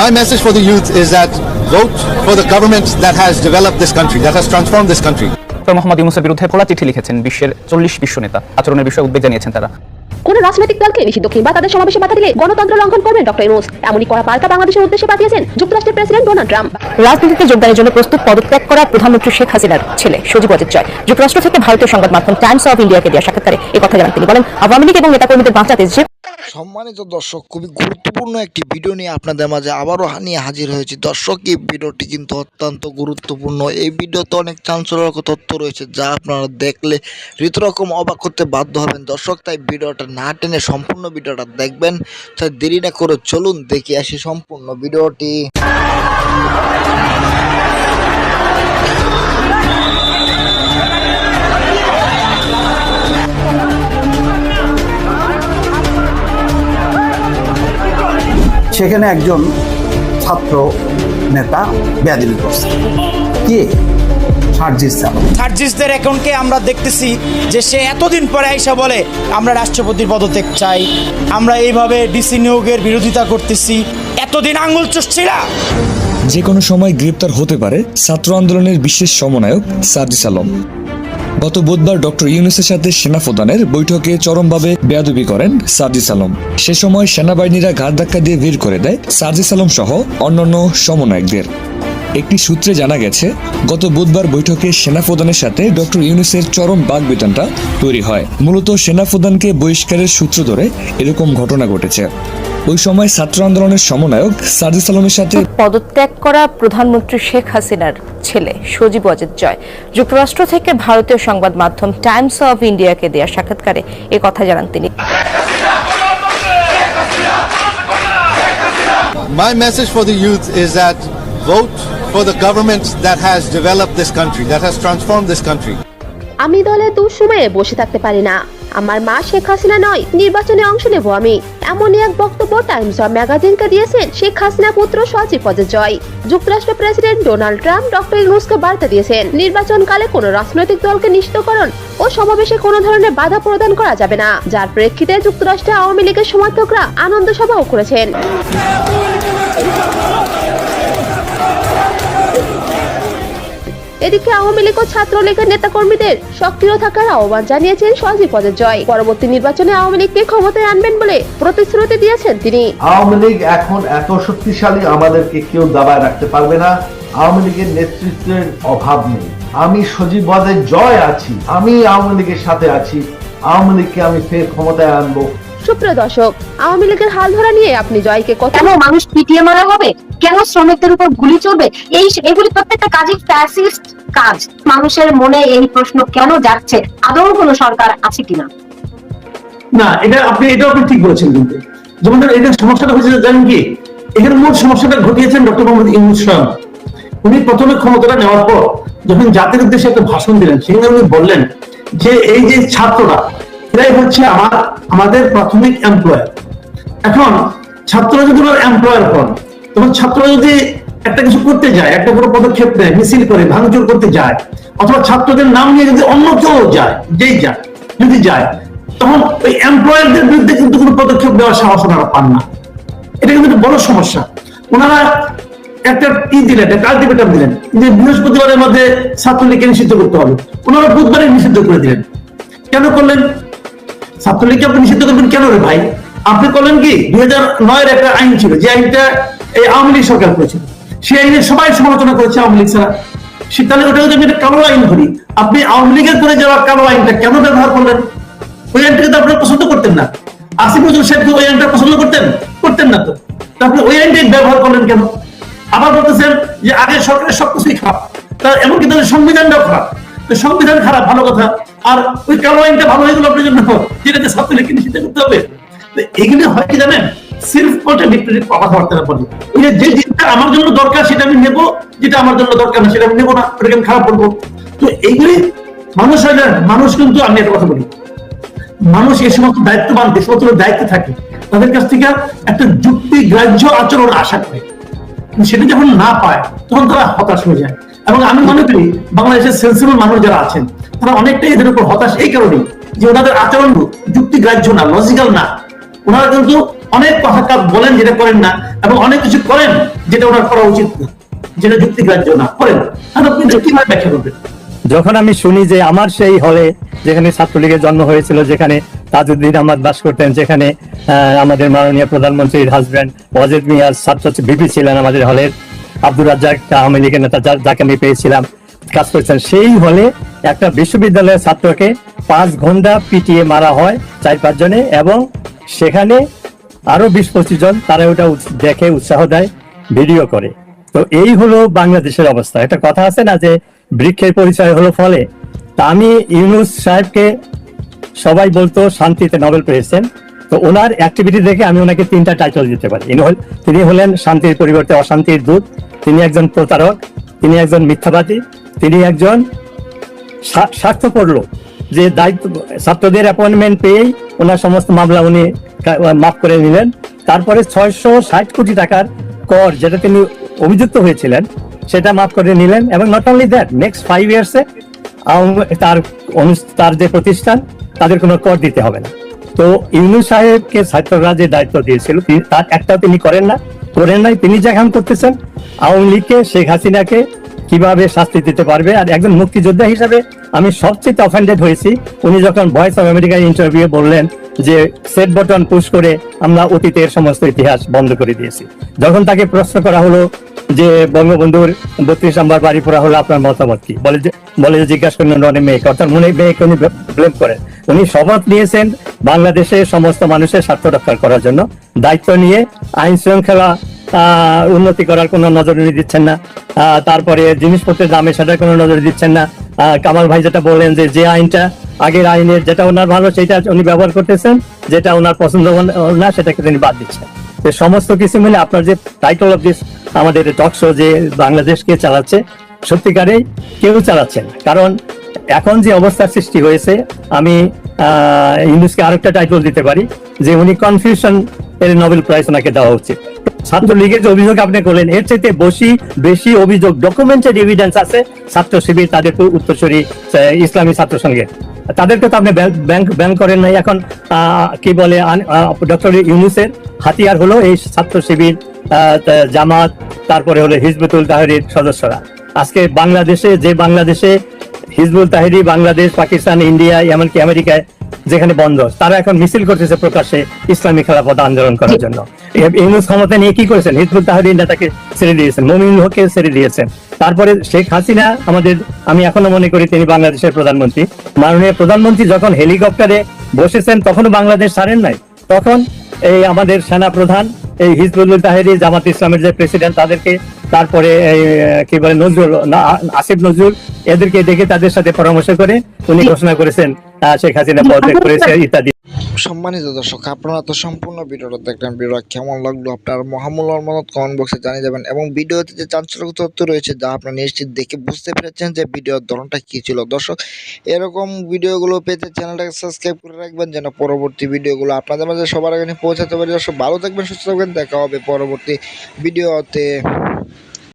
My message for the youth is that vote for the government that has developed this country, that has transformed this country. Doctor Mohammad ইউনুসের বিরুদ্ধে খোলা চিঠি লিখেছেন বিশ্বের চল্লিশ বিশ্ব নেতা। আচরণের বিষয়ে উদ্বেগ জানিয়েছেন তারা। কোন রাজনৈতিক দলকে নিষিদ্ধ কিংবা তাদের সমাবেশে বাধা দিলে গণতন্ত্র লঙ্ঘন করবেন ডক্টর ইউনুস। এমনই করা বার্তা বাংলাদেশের উদ্দেশ্যে পাঠিয়েছেন যুক্তরাষ্ট্রের প্রেসিডেন্ট ডোনাল্ড ট্রাম্প। রাজনীতিতে যোগদানের জন্য প্রস্তুত পদত্যাগ করা প্রধানমন্ত্রী শেখ হাসিনার ছেলে সজীব অজিত জয়। যুক্তরাষ্ট্র থেকে ভারতীয় সংবাদ মাধ্যম টাইমস অফ ইন্ডিয়াকে দেওয়া সাক্ষাৎকারে এই কথা জানান তিনি। বলেন আওয়ামী লীগ এবং নেতাকর্মীদের বাঁচাতে যে সম্মানিত দর্শক, খুবই গুরুত্বপূর্ণ একটি ভিডিও নিয়ে আপনাদের মাঝে আবারও নিয়ে হাজির হয়েছি। দর্শক, এই ভিডিওটি কিন্তু অত্যন্ত গুরুত্বপূর্ণ। এই ভিডিওতে অনেক চাঞ্চল্যকর তথ্য রয়েছে যা আপনারা দেখলে রীতিরকম অবাক করতে বাধ্য হবেন। দর্শক, তাই ভিডিওটা না টেনে সম্পূর্ণ ভিডিওটা দেখবেন। তাই দেরি না করে চলুন, দেখে আসি সম্পূর্ণ ভিডিওটি। সেখানে একজন ছাত্র নেতা বেয়াদিবি করছে। কে? সার্জিসদের অ্যাকাউন্টকে আমরা দেখতেছি যে সে এতদিন পরে আইসা বলে আমরা রাষ্ট্রপতির পদত্যাগ চাই আমরা এইভাবে ডিসি নিয়োগের বিরোধিতা করতেছি। এতদিন আঙ্গুল চুষছিলা। যে কোনো সময় গ্রেপ্তার হতে পারে ছাত্র আন্দোলনের বিশেষ সমন্বয়ক সার্জিস আলম। গত বুধবার ডক্টর ইউনুসের সাথে সেনা প্রধানের বৈঠকে চরমভাবে বেয়াদবি করেন সার্জিস আলম। সে সময় সেনাবাহিনীরা ঘাট ধাক্কা দিয়ে ভিড় করে দেয় সার্জিস আলম সহ অন্যান্য সমন্বয়কদের। একটি সূত্রে জানা গেছে গত বুধবার বৈঠকে সেনাপ্রধানের সাথে ডক্টর ইউনুসের চরম বাগবেতনটা তৈরি হয়। মূলত সেনাপ্রধানকে বহিষ্কারের সূত্র ধরে এরকম ঘটনা ঘটেছে। ওই সময় ছাত্র আন্দোলনের সমন্বয়ক সার্জিস আলমের সাথে পদত্যাগ করা প্রধানমন্ত্রী শেখ হাসিনার ছেলে সজীব অজিত জয়। যুক্তরাষ্ট্র থেকে ভারতীয় সংবাদ মাধ্যম টাইমস অফ ইন্ডিয়াকে দেওয়া সাক্ষাৎকারে এই কথা জানান তিনি। My message for the youth is that vote for the government that has developed this country, that has transformed this country. আমি দলে দুঃসময়ে বসে থাকতে পারি না। আমার মা শেখ হাসিনা নয় নির্বাচনে অংশ নেব আমি। এমনই এক বক্তব্য টাইমস অফ ম্যাগাজিনকে দিয়েছেন শেখ হাসিনা পুত্র সচিব পদে জয় যুক্তরাষ্ট্র প্রেসিডেন্ট ডোনাল্ড ট্রাম্প ডক্টর ইউনুসকে বার্তা দিয়েছেন নির্বাচনকালে কোনো রাজনৈতিক দলকে নিষিদ্ধকরণ ও সমাবেশে কোনো ধরনের বাধা প্রদান করা যাবে না। যার প্রেক্ষিতে যুক্তরাষ্ট্রে আওয়ামী লীগের সমর্থকরা আনন্দ সভাও করেছেন। এদিকে আওয়ামী লীগ ও ছাত্রলীগের নেতাকর্মীদের সক্রিয় থাকার আহ্বান জানিয়েছেন সজীব পদের জয়। পরবর্তী নির্বাচনে আওয়ামী লীগকে ক্ষমতায় আনবেন বলে প্রতিশ্রুতি দিয়েছেন তিনি। আওয়ামী লীগ এখন এত শক্তিশালী আমাদেরকে কেউ দাবায় রাখতে পারবে না। আওয়ামী লীগের নেতৃত্বের অভাব নেই। আমি সজীব বাদের জয় আছি। আমি আওয়ামী লীগের সাথে আছি। আওয়ামী লীগকে আমি ফের ক্ষমতায় আনব। সুপ্রিয় দর্শক আওয়ামী লীগের হাল ধরা নিয়ে আপনি জয়কে কত মানুষ পিটিয়ে মারা হবে? কেন শ্রমিকদের উপর গুলি চলবে? এই এগুলি প্রত্যেকটা কাজই ফ্যাসিস্ট কাজ। মানুষের মনে এই প্রশ্ন কেন যাচ্ছে? আদৌ কোনো সরকার আছে কিনা? না, এটা আপনি এটাও আপনি ঠিক বলেছেন কিন্তু। যেমন এটা সমস্যাটা হয়েছে জানেন কি? এখানে মূল সমস্যাটা ঘটিয়েছেন ডক্টর মোহাম্মদ ইউনুস স্বয়ং। উনি প্রথমে ক্ষমতাটা নেওয়ার পর যখন জাতির উদ্দেশ্যে একটা ভাষণ দিলেন, সেখানে উনি বললেন যে এই যে ছাত্ররা, এরাই হচ্ছে আমার আমাদের প্রাথমিক এমপ্লয়ার এখন, ছাত্ররা যদি এমপ্লয়ার হন তখন ছাত্ররা যদি একটা কিছু করতে যায়, একটা বড় পদক্ষেপ নেয়, মিছিল করে, ভাঙচুর করতে যায়, অথবা ছাত্রদের নাম নিয়ে যদি অন্য কেউ যায়, যেই যায় যদি যায়, তখন ওই এমপ্লয়ারদের বিরুদ্ধে কিন্তু কোনো পদক্ষেপ নেওয়ার সাহস ওনারা পান না। এটা কিন্তু বড় সমস্যা। ওনারা একটা ই দিলেন, একটা আলটিমেটাম দিলেন যে বৃহস্পতিবারের মধ্যে ছাত্রলীগকে নিষিদ্ধ করতে হবে। ওনারা বুধবারে নিষিদ্ধ করে দিলেন। কেন করলেন? ছাত্রলীগকে আপনি নিষিদ্ধ করবেন কেন রে ভাই? আপনি করলেন কি? দুই হাজার নয়ের একটা আইন ছিল। যে আইনটা এই আওয়ামী লীগ সরকার করেছিল সেই আইনে সবাই সমালোচনা করেছে আওয়ামী লীগ ছাড়া। তাহলে ওটা যদি একটা কালো আইন ধরি, আপনি আওয়ামী লীগের করে যাওয়া কালো আইনটা কেন ব্যবহার করলেন? ওই আইনটাকে তো আপনারা পছন্দ করতেন না। আসিফ নজরুল সাহেব ওই আইনটা পছন্দ করতেন? করতেন না তো। তারপরে ওই আইনটাই ব্যবহার করলেন কেন? আবার বলতেছেন যে আগে সরকারের সবকিছুই খারাপ। তা এমনকি তাদের সংবিধানটাও খারাপ। তো সংবিধান খারাপ, ভালো কথা। আর ওই কালো আইনটা ভালো হয়ে গেল আপনার জন্য। যেটাতে ছাত্রলীগকে নিষিদ্ধ করতে হবে। এগুলো হয় কি জানেন? সেলফ কন্ট্রাডিক্টরি যে জিনিসটা আমার জন্য দরকার সেটা আমি যেটা আমার জন্য দরকার না সেটা আমি না খারাপ করব তো এইগুলি মানুষ হয় মানুষ কিন্তু, আমি একটা কথা বলি, মানুষ এই সমস্ত দায়িত্ববান যে সমস্ত দায়িত্বে থাকে, তাদের কাছ থেকে একটা যুক্তি, গ্রাহ্য আচরণ আশা করে। সেটা যখন না পায়, তখন তারা হতাশ হয়ে যায়। এবং আমি মনে করি, বাংলাদেশের সেন্সিবল মানুষ যারা আছেন, তারা অনেকটাই এদের উপর হতাশ। এই কারণে যে ওনাদের আচরণ যুক্তি, গ্রাহ্য না লজিক্যাল না। ওনারা কিন্তু অনেক কথা কাজ বলেন যেটা করেন না এবং অনেক কিছু করেন যেটা ওনার করা উচিত না, যেটা যুক্তিগ্রাহ্য না, করেন আপনি কীভাবে ব্যাখ্যা করবেন? যখন আমি শুনি যে আমার সেই হলে যেখানে ছাত্রলীগের জন্ম হয়েছিল, যেখানে তাজউদ্দিন আহমদ বাস করতেন, যেখানে আমাদের মাননীয় প্রধানমন্ত্রীর হাজব্যান্ড ওয়াজেদ মিয়ার ছাত্র ভিপি ছিলেন আমাদের হলের, আব্দুর রাজ্জাক আওয়ামী লীগের নেতা যাকে আমি পেয়েছিলাম, কাজ করছেন সেই হলে একটা বিশ্ববিদ্যালয়ের ছাত্রকে পাঁচ ঘণ্টা পিটিয়ে মারা হয় চার পাঁচ জনে এবং সেখানে আরও বিশ পঁচিশ জন তারা ওটা দেখে, উৎসাহ দেয়, ভিডিও করে। তো এই হলো বাংলাদেশের অবস্থা। একটা কথা আছে না যে, বৃক্ষের পরিচয় হলো ফলে। তা আমি ইউনুস সাহেবকে সবাই বলতো, শান্তিতে নোবেল পেয়েছেন। তো ওনার অ্যাক্টিভিটি দেখে আমি ওনাকে তিনটা টাইটেল দিতে পারি। তিনি হলেন শান্তির পরিবর্তে অশান্তির দূত, তিনি একজন প্রতারক, তিনি একজন মিথ্যাবাদী, তিনি একজন স্বা- স্বার্থপর লোক। যে দায়িত্ব ছাত্রদের অ্যাপয়েন্টমেন্ট পেয়েই ওনার সমস্ত মামলা উনি মাফ করে নিলেন। তারপরে ছয়শো ষাট কোটি টাকার কর যেটা তিনি অভিযুক্ত হয়েছিলেন, সেটা মাফ করে নিলেন এবং not only that next five ইয়ার্সে তার তার যে প্রতিষ্ঠান, তাদের কোনো কর দিতে হবে না। তো ইউনুস সাহেবকে ছাত্ররা যে দায়িত্ব দিয়েছিল তার একটাও তিনি করেন না। করেন নাই, তিনি যা এখন করতেছেন, আওয়ামী লীগকে, শেখ হাসিনাকে কীভাবে শাস্তি দিতে পারবে? আর একজন মুক্তিযোদ্ধা হিসাবে আমি সবচেয়ে অফেন্ডেড হয়েছি। উনি যখন ভয়েস অফ আমেরিকা ইন্টারভিউ বললেন যে সেট বটন পুশ করে আমরা অতীতের সমস্ত ইতিহাস বন্ধ করে দিয়েছি। যখন তাকে প্রশ্ন করা হলো যে, বঙ্গবন্ধুর বত্রিশ নম্বর বাড়ি পড়া হলো, আপনার মতামত কি? বলে যে বলে যে, জিজ্ঞাসা করলেন অনেক মেয়েকে অর্থাৎ মনে মেয়েকে উনি ব্লেম করেন। উনি শপথ নিয়েছেন বাংলাদেশে সমস্ত মানুষের স্বার্থ রক্ষা করার জন্য। দায়িত্ব নিয়ে আইন শৃঙ্খলা উন্নতি করার কোনো নজরদারি দিচ্ছেন না। তারপরে জিনিসপত্রের দামে সেটার কোনো নজর দিচ্ছেন না। কামাল ভাই যেটা বললেন যে যে আইনটা, আগের আইনের যেটা ওনার ভালো, সেটা উনি ব্যবহার করতেছেন, যেটা ওনার পছন্দ না, সেটাকে তিনি বাদ দিচ্ছেন। সমস্ত কিছু মিলে আপনার যে টাইটেল অফ দিস আমাদের টক শো যে বাংলাদেশকে চালাচ্ছে, সত্যিকারেই কেউ চালাচ্ছেন কারণ এখন যে অবস্থার সৃষ্টি হয়েছে, আমি ইংলিশকে আরেকটা টাইটেল দিতে পারি, যে উনি কনফিউশন এর নোবেল প্রাইজ ওনাকে দেওয়া উচিত। ছাত্রলীগের যে অভিযোগ আপনি করলেন, এর চাইতে বেশি বেশি অভিযোগ ডকুমেন্টেড এভিডেন্স আছে ছাত্র শিবির তাদের উত্তরসূরি ইসলামী ছাত্র সংঘের। তাদেরকে তো আপনি ব্যাংক ব্যাংক করেন নাই, এখন কি বলে ডক্টর ইউনুসের হাতিয়ার হলো এই ছাত্র শিবির জামাত, তারপরে হলো হিজবুতুল তাহরির সদস্যরা। আজকে বাংলাদেশে, যে বাংলাদেশে হিজবুল তাহিরি বাংলাদেশ পাকিস্তান ইন্ডিয়া এমনকি আমেরিকায় যেখানে বন্ধ তারা এখন মিছিল করতেছে প্রকাশ্যে ইসলামী খেলাফত আন্দোলন করার জন্য। ইউনুস ক্ষমতা নিয়ে কি করেছেন? হিজবুল তাহির নেতাকে ছেড়ে দিয়েছেন মমিনুল হককে ছেড়ে দিয়েছেন। তারপরে শেখ হাসিনা আমাদের আমি এখনও মনে করি তিনি বাংলাদেশের প্রধানমন্ত্রী। মাননীয় প্রধানমন্ত্রী যখন হেলিকপ্টারে বসেছেন তখনও বাংলাদেশ ছাড়েন নাই। তখন এই আমাদের সেনা প্রধান এই হিজবুল্লাহ তাহেরি জামাত ইসলামের যে প্রেসিডেন্ট তাদেরকে তারপরে কি বলে নজরুল আসিফ নজরুল এদেরকে দেখে তাদের সাথে পরামর্শ করে উনি ঘোষণা করেছেন শেখ হাসিনা পদত্যাগ করেছে ইত্যাদি। সম্মানিত দর্শক, আপনারা তো সম্পূর্ণ ভিডিওটা দেখলেন। ভিডিওটা কেমন লাগল আপনার মহামূল্যর মত কমেন্ট বক্সে জানিয়ে যাবেন এবং ভিডিওতে যে চাঞ্চল্যকর তথ্য রয়েছে যা আপনারা নিশ্চিত দেখে বুঝতে পেরেছেন যে ভিডিওর ধরনটা কী ছিল। দর্শক, এরকম ভিডিওগুলো পেতে চ্যানেলটাকে সাবস্ক্রাইব করে রাখবেন যেন পরবর্তী ভিডিওগুলো আপনাদের মাঝে সবার আগে পৌঁছাতে পারি। দর্শক, ভালো থাকবেন, সুস্থ থাকবেন। দেখা হবে পরবর্তী ভিডিওতে।